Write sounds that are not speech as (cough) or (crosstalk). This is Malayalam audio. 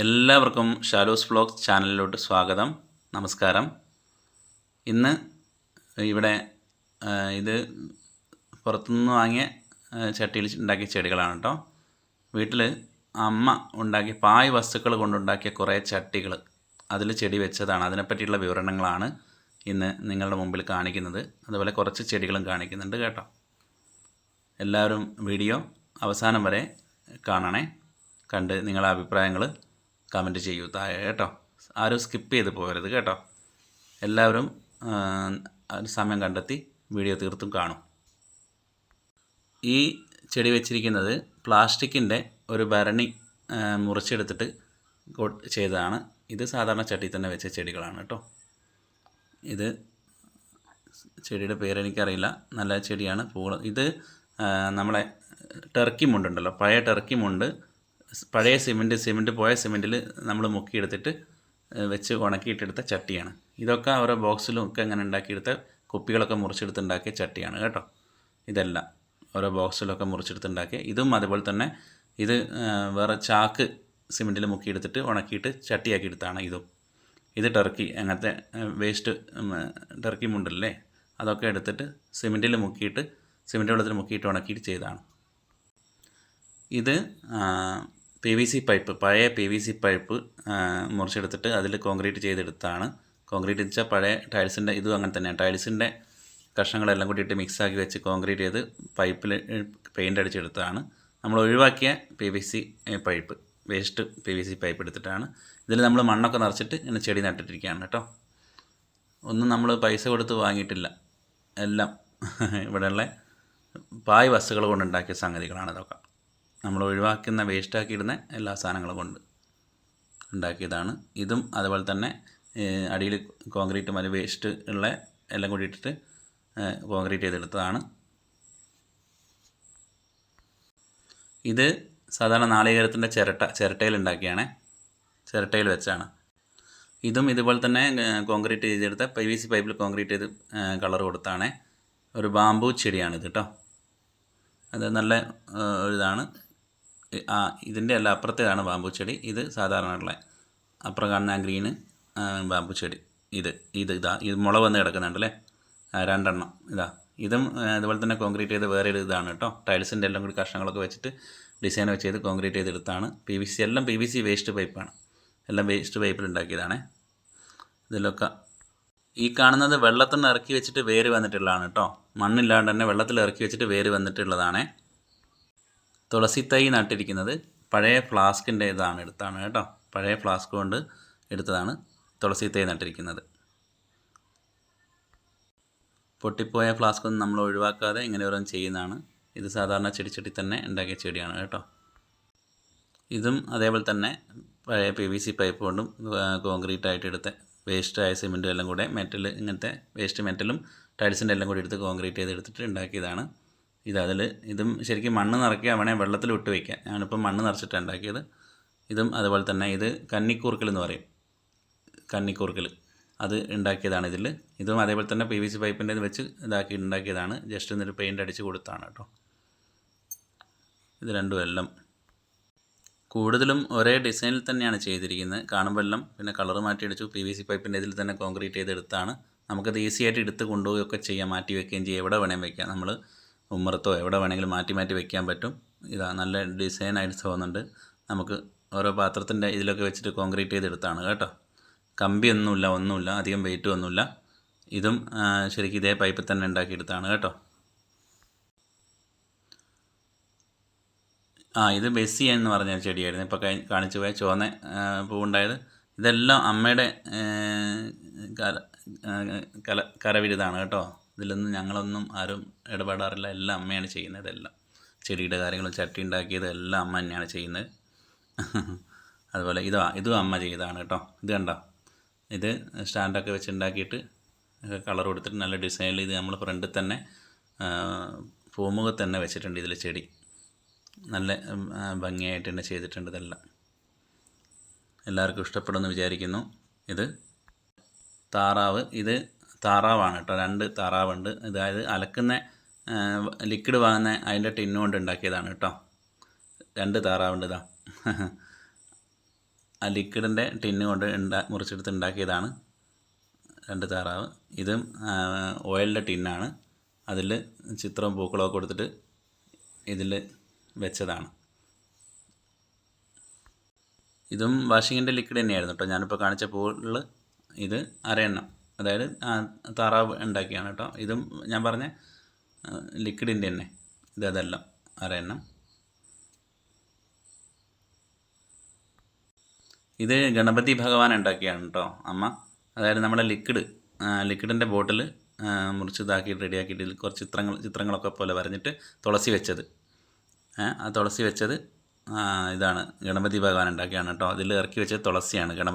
എല്ലാവർക്കും ഷാലോസ് ബ്ലോഗ് ചാനലിലോട്ട് സ്വാഗതം. നമസ്കാരം. ഇന്ന് ഇവിടെ ഇത് പുറത്തുനിന്ന് വാങ്ങിയ ചട്ടിയിൽ ഉണ്ടാക്കിയ ചെടികളാണ് കേട്ടോ വീട്ടിൽ അമ്മ ഉണ്ടാക്കിയ പായ് വസ്തുക്കൾ കൊണ്ടുണ്ടാക്കിയ കുറേ ചട്ടികൾ അതിൽ ചെടി വെച്ചതാണ്. അതിനെപ്പറ്റിയുള്ള വിവരണങ്ങളാണ് ഇന്ന് നിങ്ങളുടെ മുമ്പിൽ കാണിക്കുന്നത്. അതുപോലെ കുറച്ച് ചെടികളും കാണിക്കുന്നുണ്ട് കേട്ടോ. എല്ലാവരും വീഡിയോ അവസാനം വരെ കാണണേ. കണ്ട് നിങ്ങളുടെ അഭിപ്രായങ്ങൾ കമന്റ് ചെയ്യൂ താഴെ കേട്ടോ. ആരും സ്കിപ്പ് ചെയ്ത് പോകരുത് കേട്ടോ. എല്ലാവരും സമയം കണ്ടെത്തി വീഡിയോ തീർത്തും കാണും. ഈ ചെടി വെച്ചിരിക്കുന്നത് പ്ലാസ്റ്റിക്കിന്റെ ഒരു ഭരണി മുറിച്ചെടുത്തിട്ട് ചെയ്തതാണ്. ഇത് സാധാരണ ചട്ടി തന്നെ വെച്ച ചെടികളാണ് കേട്ടോ. ഇത് ചെടിയുടെ പേരെനിക്കറിയില്ല നല്ല ചെടിയാണ്. പൂവ് ഇത് നമ്മളെ ടർക്കി മുണ്ടുണ്ടല്ലോ. പഴയ ടർക്കി മുണ്ട് പഴയ സിമെന്റ് സിമെന്റ് പോയ സിമെന്റിൽ നമ്മൾ മുക്കിയെടുത്തിട്ട് വെച്ച് ഉണക്കിയിട്ടെടുത്ത ചട്ടിയാണ്. ഇതൊക്കെ ഓരോ ബോക്സിലും ഒക്കെ അങ്ങനെ ഉണ്ടാക്കിയെടുത്ത കുപ്പികളൊക്കെ മുറിച്ചെടുത്ത് ഉണ്ടാക്കിയ ചട്ടിയാണ് കേട്ടോ. ഇതെല്ലാം ഓരോ ബോക്സിലൊക്കെ മുറിച്ചെടുത്ത് ഉണ്ടാക്കിയ ഇതും അതുപോലെ തന്നെ ഇത് വേറെ ചാക്ക് സിമെന്റിൽ മുക്കിയെടുത്തിട്ട് ഉണക്കിയിട്ട് ചട്ടിയാക്കി എടുത്താണ് ഇതും. ഇത് ടർക്കി അങ്ങനത്തെ വേസ്റ്റ് ടർക്കി മുണ്ടല്ലേ അതൊക്കെ എടുത്തിട്ട് സിമെന്റിൽ മുക്കിയിട്ട് സിമെന്റ് വെള്ളത്തിൽ മുക്കിയിട്ട് ഉണക്കിയിട്ട് ചെയ്തതാണ്. ഇത് പി വി സി പൈപ്പ് പഴയ പി വി സി പൈപ്പ് മുറിച്ചെടുത്തിട്ട് അതിൽ കോൺക്രീറ്റ് ചെയ്തെടുത്താണ്. കോൺക്രീറ്റ് വെച്ചാൽ പഴയ ടൈൽസിന്റെ ഇതും അങ്ങനെ തന്നെയാണ് ടൈൽസിന്റെ കഷ്ണങ്ങളെല്ലാം കൂട്ടിയിട്ട് മിക്സാക്കി വെച്ച് കോൺക്രീറ്റ് ചെയ്ത് പൈപ്പിൽ പെയിന്റ് അടിച്ചെടുത്തതാണ്. നമ്മൾ ഒഴിവാക്കിയ P V C pipe waste P V C pipe എടുത്തിട്ടാണ്. ഇതിൽ നമ്മൾ മണ്ണൊക്കെ നിറച്ചിട്ട് ഇങ്ങനെ ചെടി നട്ടിട്ടിരിക്കുകയാണ് കേട്ടോ. ഒന്നും നമ്മൾ പൈസ കൊടുത്ത് വാങ്ങിയിട്ടില്ല. എല്ലാം (laughs) ഇവിടെയുള്ള പായ് വസ്തുക്കൾ കൊണ്ടുണ്ടാക്കിയ സംഗതികളാണ് ഇതൊക്കെ. നമ്മൾ ഒഴിവാക്കുന്ന വേസ്റ്റാക്കിയിടുന്ന എല്ലാ സാധനങ്ങളും കൊണ്ട് ഉണ്ടാക്കിയതാണ്. ഇതും അതുപോലെ തന്നെ അടിയിൽ കോൺക്രീറ്റ് മതി വേസ്റ്റ് ഉള്ള എല്ലാം കൂടി ഇട്ടിട്ട് കോൺക്രീറ്റ് ചെയ്തെടുത്തതാണ്. ഇത് സാധാരണ നാളികേരത്തിന്റെ ചിരട്ട ചിരട്ടയിൽ ഉണ്ടാക്കിയാണ്. ചിരട്ടയിൽ വെച്ചാണ്. ഇതും ഇതുപോലെ തന്നെ കോൺക്രീറ്റ് ചെയ്തെടുത്ത പി വി സി പൈപ്പിൽ കോൺക്രീറ്റ് ചെയ്ത് കളർ കൊടുത്താണ്. ഒരു ബാമ്പു ചെടിയാണിത് കേട്ടോ അത് നല്ല ഇതാണ്. ആ ഇതിന്റെ അല്ല അപ്പുറത്തേതാണ് ബാമ്പു ചെടി. ഇത് സാധാരണയുള്ള അപ്പുറം കാണുന്ന ഗ്രീന് ബാമ്പു ചെടി. ഇത് ഇത് ഇതാ ഇത് മുള വന്ന് കിടക്കുന്നുണ്ടല്ലേ രണ്ടെണ്ണം ഇതാ. ഇതും അതുപോലെ തന്നെ കോൺക്രീറ്റ് ചെയ്ത് വേറെ ഒരു ഇതാണ് കേട്ടോ. ടൈൽസിന്റെ എല്ലാം കൂടി കഷ്ണങ്ങളൊക്കെ വെച്ചിട്ട് ഡിസൈൻ വെച്ച് ചെയ്ത് കോൺക്രീറ്റ് ചെയ്തെടുത്താണ്. പി വി സി എല്ലാം പി വി സി വേസ്റ്റ് പൈപ്പാണ് എല്ലാം വേസ്റ്റ് പൈപ്പിൽ ഉണ്ടാക്കിയതാണ്. ഇതിലൊക്കെ ഈ കാണുന്നത് വെള്ളത്തിൽ നിന്ന് ഇറക്കി വെച്ചിട്ട് വേര് വന്നിട്ടുള്ളതാണ് കേട്ടോ. മണ്ണില്ലാണ്ട് തന്നെ വെള്ളത്തിൽ ഇറക്കി വെച്ചിട്ട് വേര് വന്നിട്ടുള്ളതാണ്. തുളസി തൈ നട്ടിരിക്കുന്നത് പഴയ ഫ്ലാസ്കിന്റെ ഇതാണ് എടുത്താണ് കേട്ടോ. പഴയ ഫ്ലാസ്ക് കൊണ്ട് എടുത്തതാണ് തുളസി തൈ നട്ടിരിക്കുന്നത്. പൊട്ടിപ്പോയ ഫ്ലാസ്ക് ഒന്നും നമ്മൾ ഒഴിവാക്കാതെ ഇങ്ങനെ ഓരോന്ന് ചെയ്യുന്നതാണ്. ഇത് സാധാരണ ചെടിച്ചട്ടി തന്നെ ഉണ്ടാക്കിയ ചെടിയാണ് കേട്ടോ. ഇതും അതേപോലെ തന്നെ പഴയ പി വി സി പൈപ്പ് കൊണ്ടും കോൺക്രീറ്റ് ആയിട്ട് എടുത്ത വേസ്റ്റായ സിമെന്റും എല്ലാം കൂടെ മെറ്റൽ ഇങ്ങനത്തെ വേസ്റ്റ് മെറ്റലും ടൈൽസിന്റെ എല്ലാം കൂടി എടുത്ത് കോൺക്രീറ്റ് ചെയ്ത് എടുത്തിട്ട് ഉണ്ടാക്കിയതാണ്. ഇത് അതിൽ ഇതും ശരിക്കും മണ്ണ് നിറയ്ക്കുക വേണേൽ വെള്ളത്തിൽ വിട്ട് വയ്ക്കുക ഞാനിപ്പം മണ്ണ് നിറച്ചിട്ടാണ് ഉണ്ടാക്കിയത്. ഇതും അതുപോലെ തന്നെ ഇത് കന്നിക്കൂർക്കൽ എന്ന് പറയും. കന്നിക്കൂർക്കൽ. അത് ഉണ്ടാക്കിയതാണ് ഇതിൽ. ഇതും അതേപോലെ തന്നെ പി വി സി പൈപ്പിന്റെ ഇത് വെച്ച് ഇതാക്കി ഉണ്ടാക്കിയതാണ്. ജസ്റ്റ് ഒന്നൊരു പെയിന്റ് അടിച്ച് കൊടുത്താണ് കേട്ടോ. ഇത് രണ്ടും എല്ലാം. കൂടുതലും ഒരേ ഡിസൈനിൽ തന്നെയാണ് ചെയ്തിരിക്കുന്നത്. കാണുമ്പോൾ എല്ലാം പിന്നെ കളർ മാറ്റി അടിച്ചു പി വി സി പൈപ്പിന്റെ ഇതിൽ തന്നെ കോൺക്രീറ്റ് ചെയ്തെടുത്താണ്. നമുക്കത് ഈസി ആയിട്ട് എടുത്ത് കൊണ്ടുപോവുകയൊക്കെ ചെയ്യാം. മാറ്റി വെക്കുകയും ചെയ്യാം. എവിടെ വേണേൽ വയ്ക്കാം നമ്മൾ ഉമ്മറത്തോ എവിടെ വേണമെങ്കിലും മാറ്റി മാറ്റി വെക്കാൻ പറ്റും. ഇതാ നല്ല ഡിസൈനായിട്ട് തോന്നുന്നുണ്ട്. നമുക്ക് ഓരോ പാത്രത്തിന്റെ ഇതിലൊക്കെ വെച്ചിട്ട് കോൺക്രീറ്റ് ചെയ്തെടുത്താണ് കേട്ടോ. കമ്പിയൊന്നുമില്ല ഒന്നുമില്ല അധികം വെയിറ്റും ഒന്നുമില്ല. ഇതും ശരിക്കും ഇതേ പൈപ്പിൽ തന്നെ ഉണ്ടാക്കിയെടുത്താണ് കേട്ടോ. ആ ഇത് ബെസ്സി എന്ന് പറഞ്ഞ ചെടിയായിരുന്നു. ഇപ്പോൾ കഴി കാണിച്ചു പോയ ചുവന്ന പൂവുണ്ടായത്. ഇതെല്ലാം അമ്മയുടെ കല കല കരവിരുതാണ് കേട്ടോ. ഇതിലൊന്നും ഞങ്ങളൊന്നും ആരും ഇടപെടാറില്ല. എല്ലാം അമ്മയാണ് ചെയ്യുന്നത്. എല്ലാം ചെടിയുടെ കാര്യങ്ങളും ചട്ടി ഉണ്ടാക്കിയത് എല്ലാം അമ്മ തന്നെയാണ് ചെയ്യുന്നത്. (laughs) അതുപോലെ ഇതാ ഇതും അമ്മ ചെയ്തതാണ് കേട്ടോ. ഇത് കണ്ടോ? ഇത് സ്റ്റാൻഡൊക്കെ വെച്ച് ഉണ്ടാക്കിയിട്ട് കളർ കൊടുത്തിട്ട് നല്ല ഡിസൈനിൽ ഇത് നമ്മൾ ഫ്രണ്ടിൽ തന്നെ ഭൂമുഖത്തന്നെ തന്നെ വെച്ചിട്ടുണ്ട് ഇതിൽ ചെടി. നല്ല ഭംഗിയായിട്ട് തന്നെ ചെയ്തിട്ടുണ്ട് ഇതെല്ലാം. എല്ലാവർക്കും ഇഷ്ടപ്പെടുമെന്ന് വിചാരിക്കുന്നു. ഇത് താറാവ് ഇത് താറാവാണ് കേട്ടോ. രണ്ട് താറാവുണ്ട്. അതായത് അലക്കുന്ന ലിക്വിഡ് വാങ്ങുന്ന അതിന്റെ ടിന്നു കൊണ്ട് ഉണ്ടാക്കിയതാണ് കേട്ടോ. രണ്ട് താറാവുണ്ട് ഇതാ. ആ ലിക്വിഡിന്റെ ടിന്നു കൊണ്ട് ഉണ്ടാ മുറിച്ചെടുത്ത് ഉണ്ടാക്കിയതാണ് രണ്ട് താറാവ്. ഇതും ഓയിലിന്റെ ടിന്നാണ്. അതിൽ ചിത്രവും പൂക്കളമൊക്കെ കൊടുത്തിട്ട് ഇതിൽ വെച്ചതാണ്. ഇതും വാഷിങ്ങിന്റെ ലിക്വിഡ് തന്നെയായിരുന്നു കേട്ടോ. ഞാനിപ്പോൾ കാണിച്ച പൂളിൽ ഇത് അരയെണ്ണം. അതായത് താറാവ് ഉണ്ടാക്കിയാണ് കേട്ടോ. ഇതും ഞാൻ പറഞ്ഞ ലിക്വിഡിന്റെ തന്നെ ഇത് അതെല്ലാം അരയെണ്ണം ഇത് ഗണപതി ഭഗവാൻ ഉണ്ടാക്കിയാണ് കേട്ടോ അമ്മ. അതായത് നമ്മുടെ ലിക്വിഡ് ലിക്വിഡിന്റെ ബോട്ടിൽ മുറിച്ച് ഇതാക്കിയിട്ട് റെഡിയാക്കിയിട്ട് ഇതിൽ കുറച്ച് ചിത്രങ്ങൾ ചിത്രങ്ങളൊക്കെ പോലെ വരഞ്ഞിട്ട് തുളസി വെച്ചത്. ആ തുളസി വെച്ചത് ഇതാണ്. ഗണപതി ഭഗവാൻ ഉണ്ടാക്കിയാണ് കേട്ടോ. അതിൽ ഇറക്കി വെച്ചത് തുളസിയാണ്. ഗണപതി